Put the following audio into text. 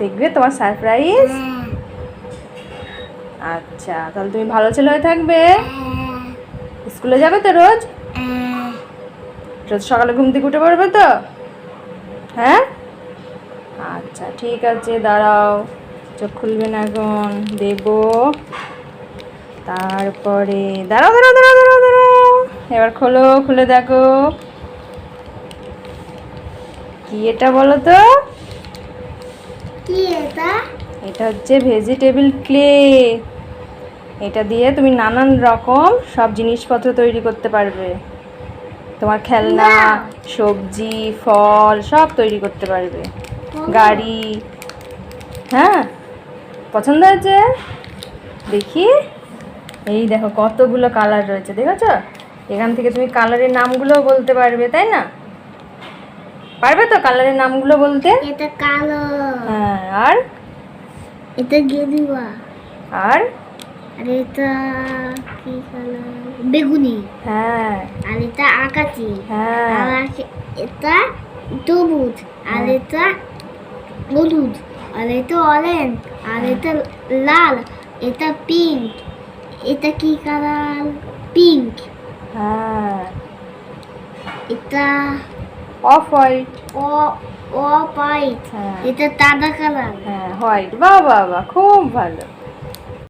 দেখবে তোমার সারপ্রাইজ হ্যাঁ। আচ্ছা তাহলে তুমি ভালো ছেলে হয়ে থাকবে? হ্যাঁ। স্কুলে যাবে তো রোজ? হ্যাঁ। রোজ সকালে ঘুম থেকে উঠে পড়বে তো? হ্যাঁ? আচ্ছা ঠিক আছে দাঁড়াও। চোখ খুলবে না এখন দেব। তারপরে দাঁড়াও দাঁড়াও দাঁড়াও দাঁড়াও দাঁড়াও। এবার খোলো খুলে দেখো। কি এটা বলো তো? এটা হচ্ছে ভেজিটেবল ক্লে এটা দিয়ে তুমি নানান রকম সব জিনিসপত্র তৈরি করতে পারবে। তোমার খেলনা সবজি ফল সব তৈরি করতে পারবে। গাড়ি হ্যাঁ? পছন্দ হয়েছে? দেখি। এই দেখো কতগুলো কালার রয়েছে দেখেছ? এখান থেকে তুমি কালারের নামগুলোও বলতে পারবে তাই না? পারবে তো কালারের নামগুলো বলতে? এটা কালো। হ্যাঁ আর? এটা গেরুয়া আর? আর এটা কি কালার? বেগুনি। হ্যাঁ। আর এটা আকাশি হ্যাঁ। আর এটা সবুজ আর এটা হলুদ। আর এটা অরেঞ্জ আর এটা লাল। এটা পিঙ্ক এটা কি কালার? পিঙ্ক হ্যাঁ। এটা অফ হোয়াইট। ও ও হ্যাঁ এটা সাদা কালার। হ্যাঁ হোয়াইট। বাহ বাহ বাহ খুব ভালো।